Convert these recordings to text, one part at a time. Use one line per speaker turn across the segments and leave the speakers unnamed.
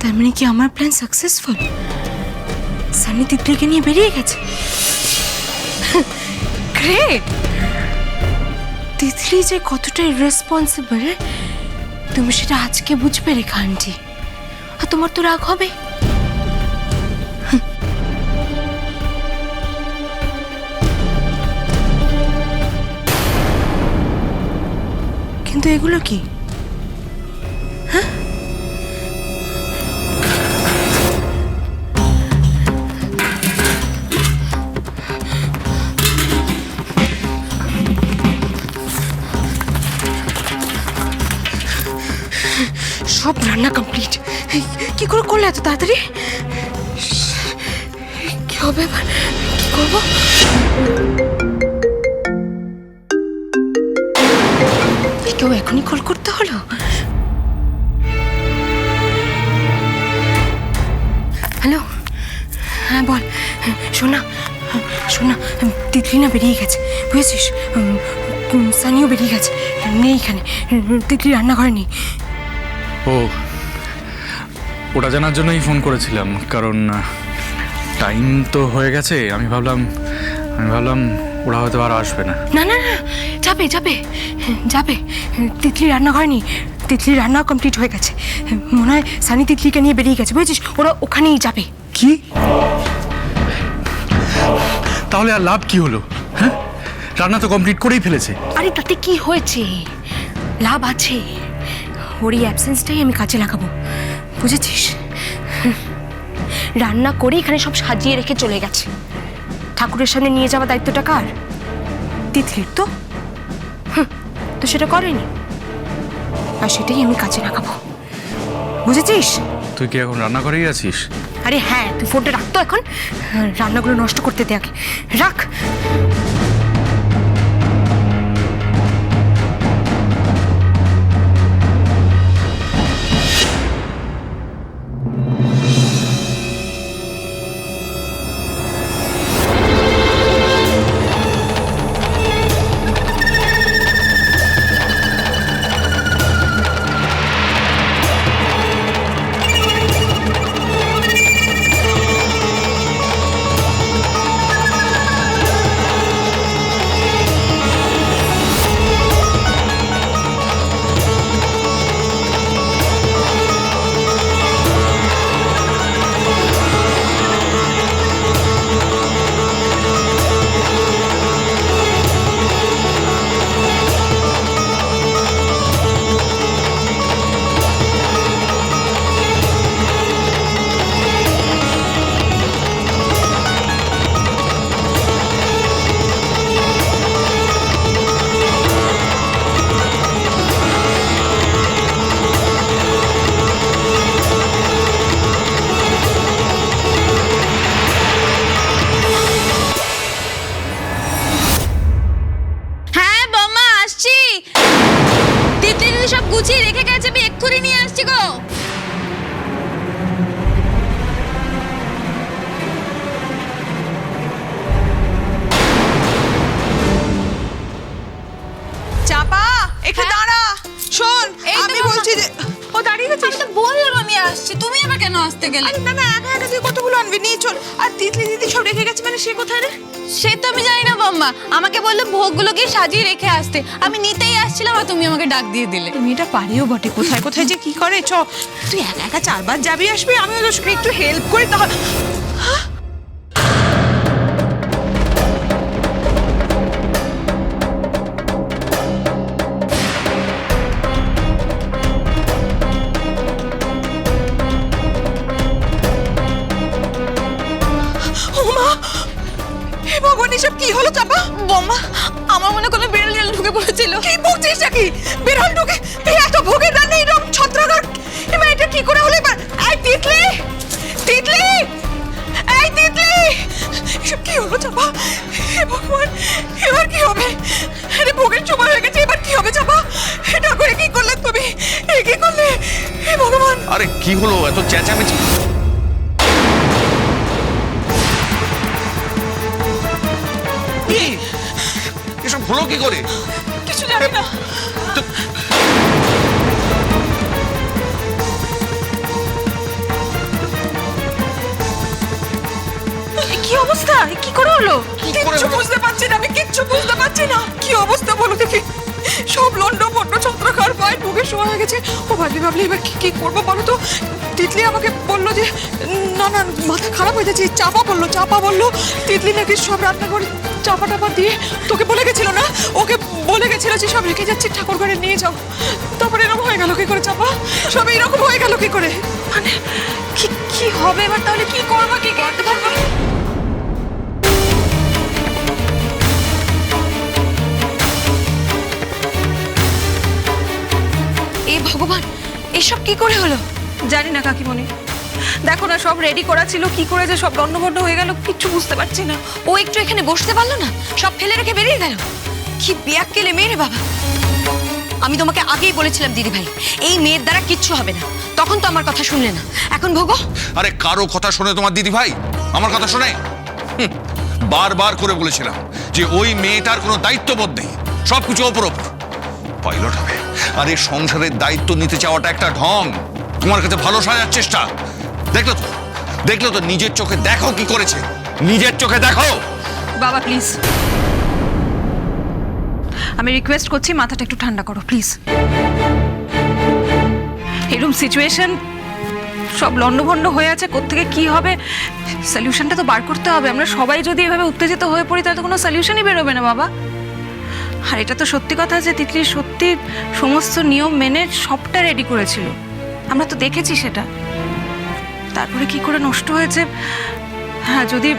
তার মানে কি আমার প্ল্যান সাকসেসফুল সানি তিতলিকে নিয়ে বেরিয়ে গেছে। গ্রেট তিতলি যে কতটা ইরেসপন্সিবল তুমি সেটা আজকে বুঝবে রেখা আন্টি আর তোমার তো রাগ হবে। কিন্তু এগুলো কি? সব রান্না কমপ্লিট কি করে করলে এত তাড়াতাড়ি? কি হবে এবার? কি করব? কেউ এখনই কল করতে হলো? হ্যালো? হ্যাঁ বল। শোনা শোনা তিতলি না বেরিয়ে গেছে বুঝেছিস? সানিও বেরিয়ে গেছে নেই এখানে তিতলি রান্নাঘরে নেই।
ও ওটা জানার জন্যই ফোন করেছিলাম কারণ টাইম তো হয়ে গেছে আমি ভাবলাম আমি ভাবলাম ওরা হয়তো আর আসবে না।
না না না যাবে যাবে যাবে তিতলি রান্নাঘরে নেই। তিতলি রান্না কমপ্লিট হয়ে গেছে। মনে হয় সানি তিতলিকে নিয়ে বেরিয়ে গেছে বুঝেছিস? ওরা ওখানেই যাবে।
কি? তাহলে আর লাভ কি হলো? হ্যাঁ? রান্না তো কমপ্লিট করেই ফেলেছে।
আরে তাতে কি হয়েছে? লাভ আছে। ওর এই অ্যাবসেন্সটাই আমি কাজে লাগাবো। বুঝেছিস? রান্না করে এখানে সব সাজিয়ে রেখে চলে গেছে। ঠাকুরের সামনে নিয়ে যাওয়া দায়িত্বটা কার? তিতলির তো? তো সেটা করেনি। আর সেটাই আমি কাজে লাগাবো। বুঝেছিস?
তুই কি এখন রান্না করেই আছিস?
আরে হ্যাঁ তুই ফোনটা রাখতো এখন। রান্নাগুলো নষ্ট করতে দে আগে। রাখ।
গুছিয়ে রেখে গেছে আমি এক্ষুনি নিয়ে আসছি গো।
চাপা একটু
হ্যাঁ?
দাঁড়া। শোন আমি বলছি যে ও দাঁড়িয়ে গেছিস
আমি তো বললাম আমি আসছি তুমি আবার কেন আসতে গেলে?
না না একা একা তুই নিয়ে চল। আর তিতলি দিদি সব রেখে গেছে মানে সে কোথায় রে?
সে তো আমি জানি না বম্মা। আমাকে বলল ভোগগুলোকে সাজিয়ে রেখে আসতে। আমি নিতেই আসছিলাম আর তুমি আমাকে ডাক দিয়ে দিলে।
তুমি এটা পারিও বটে। কোথায় কোথায় যে কি করে? চ তুই একা একা চারবার যাবি আসবি আমি ওদের একটু হেল্প করি তাহলে নাকি বিড়াল ঢুকে এই এত ভোগের রান্না এরকম ছত্রাকার? এবার এটা কি করে হলো এই তিতলি! তিতলি! এই তিতলি! এসব কি হলো চাপা? হে ভগবান, এবার কি হবে? আরে ভোগের সময় হয়ে গেছে, এবার কি হবে চাপা? এটা করে কি করলে তুমি? এ কি করলে? হে ভগবান!
আরে কি হলো? এত চেঁচামেচি? এসব হলো কি করে? পারি
কি অবস্থা? কি করে হলো?
কিচ্ছু বুঝতে পারছি না আমি কিচ্ছু বুঝতে পারছি না। কি অবস্থা বলো দেখি? সব লন্ড ভন্ড ছত্রকার পায়ের বুকে শোয়া হয়ে গেছে। ও ভাবলি ভাবলি এবার কি কি করব বলো তো? তিতলি আমাকে বলল যে না না মাথা খারাপ হয়ে যাচ্ছে চাপা বলল চাপা বলল। তিতলি নাকি সব রান্না করে চাপা টাপা দিয়ে তোকে বলে গেছিল না? ওকে বলে গেছিল যে সব রেখে যাচ্ছি, ঠাকুর ঘরে নিয়ে যাও। তারপরে এরকম হয়ে গেল কি করে চাপা? সব এরকম হয়ে গেল কি করে? মানে কি কি হবে এবার তাহলে? কি করব? কি করতে পারব
এ ভগবান, এসব কি করে হলো?
জানি না কাকিমণি। দেখো না, সব রেডি করা ছিল, কি করে যে সব লন্ডভন্ড হয়ে গেল, কিচ্ছু বুঝতে পারছি না।
ও একটু এখানে বসতে পারল না? সব ফেলে রেখে বেরিয়ে গেল? কি বিয়াক কেলে মেয়ে বাবা। আমি তোমাকে আগেই বলেছিলাম, দিদি ভাই, এই মেয়ের দ্বারা কিচ্ছু হবে না। তখন তো আমার কথা শুনলে না। এখন ভোগো।
আরে, কারও কথা শুনে তোমার দিদি ভাই? আমার কথা শুনে? বারবার করে বলেছিলাম যে ওই মেয়েটার কোনো দায়িত্ববোধ নেই। সবকিছু ওপর ওপর। পাইলট হবে। আর এই সংসারের দায়িত্ব নিতে চাওয়াটা একটা ঢং। তোমার কাছে ভালো সাজার চেষ্টা। দেখল তো? দেখল তো? নিজের চোখে দেখো কি করেছে। নিজের চোখে দেখো।
বাবা প্লিজ আমি রিকোয়েস্ট করছি, মাথাটা একটু ঠান্ডা করো প্লিজ এরকম সিচুয়েশন সব লন্ডভন্ড হয়ে আছে, কোত্থেকে কি হবে? সলিউশনটা তো বার করতে হবে। আমরা সবাই যদি এভাবে উত্তেজিত হয়ে পড়ি, তাহলে তো কোনো সলিউশনই বেরোবে না, বাবা। আর এটা তো সত্যি কথা যে তিতলি সত্যি সমস্ত নিয়ম মেনে সবটা রেডি করেছিল। আমরা তো দেখেছি সেটা। তারপরে কি করে নষ্ট হয়েছে? হ্যাঁ যদি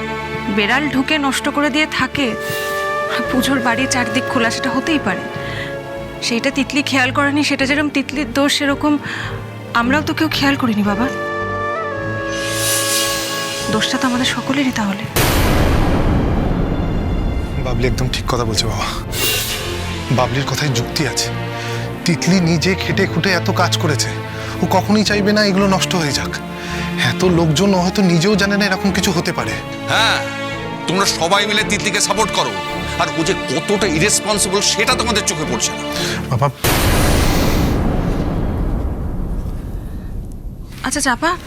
বেড়াল ঢুকে নষ্ট করে দিয়ে থাকে, পুজোর বাড়ি চারদিক খোলা সেটা হতেই পারে। সেইটা তিতলি খেয়াল করেনি, সেটা যেরকম তিতলির দোষ, সেরকম আমরাও তো কেউ খেয়াল করিনি, বাবা। দোষটা তো আমাদের সকলেরই তাহলে।
বাবলি একদম ঠিক কথা বলছে, বাবা। বাবলির কথায় যুক্তি আছে। তিতলি নিজে খেটে খুঁটে এত কাজ করেছে। ও কখনোই চাইবে না এগুলো নষ্ট হয়ে যাক। এত লোকজন হয়তো নিজেও জানে না এরকম কিছু হতে পারে।
হ্যাঁ তোমরা সবাই মিলে তিতলিকে সাপোর্ট করো। আর ও যে কতটা ইরেসপন্সিবল সেটা তোমাদের চোখে পড়ছে না।
বাবা।
আচ্ছা চাপা।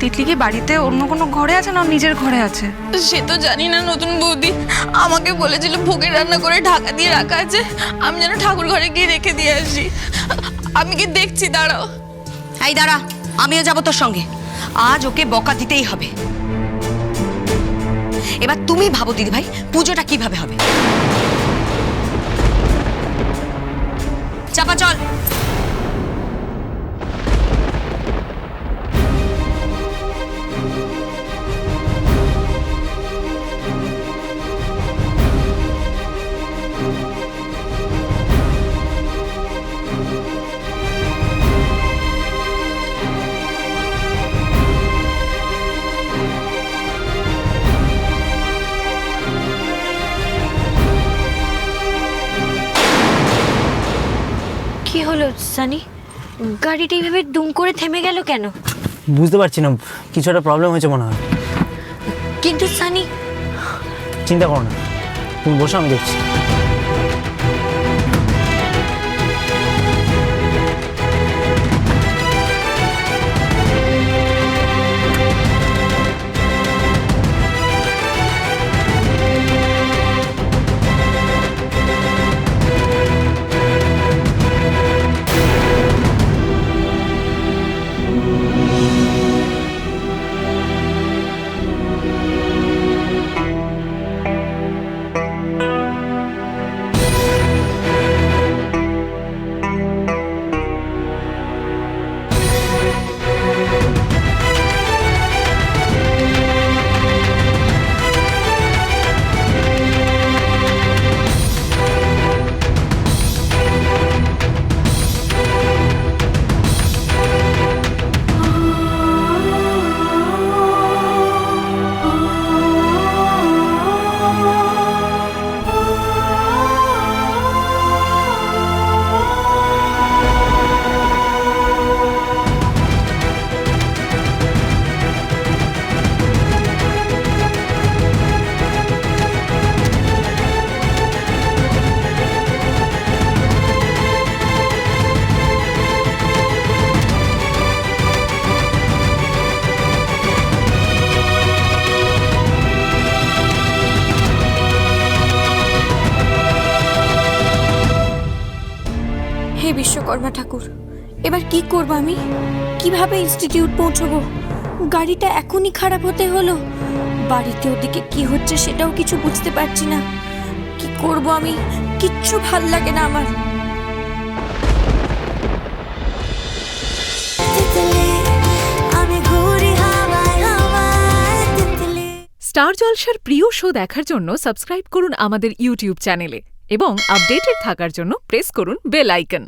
তিতলি কি বাড়িতে অন্য কোনো ঘরে আছে না নিজের ঘরে আছে?
সে তো জানি না নতুন বৌদি। আমাকে বলেছিল ভোগের রান্না করে ঢাকা দিয়ে রাখা আছে। আমি যেন ঠাকুর ঘরে গিয়ে রেখে দিয়ে আসি। আমি কি দেখছি? দাঁড়াও।
এই দাঁড়া আমিও যাব তোর সঙ্গে। আজ ওকে বকা দিতেই হবে। এবার তুমি ভাবো দিদি ভাই পুজোটা কীভাবে হবে? চাপা, চল।
হলো সানি? গাড়িটা এইভাবে দুম করে থেমে গেল কেন?
বুঝতে পারছি না কিছু একটা প্রবলেম হয়েছে মনে হয়।
কিন্তু সানি
চিন্তা করো না তুমি বসো আমি দেখছি।
কর্মা ঠাকুর? এবার কি করব আমি? কীভাবে ইনস্টিটিউট পৌঁছবো? গাড়িটা এখনই খারাপ হতে হলো। বাড়িতে ওদিকে কি হচ্ছে সেটাও কিছু বুঝতে পারছি না। কি করব আমি? কিচ্ছু ভালো লাগে না আমার।
স্টার জলসার প্রিয় শো দেখার জন্য সাবস্ক্রাইব করুন আমাদের ইউটিউব চ্যানেলে এবং আপডেটেড থাকার জন্য প্রেস করুন বেল আইকন।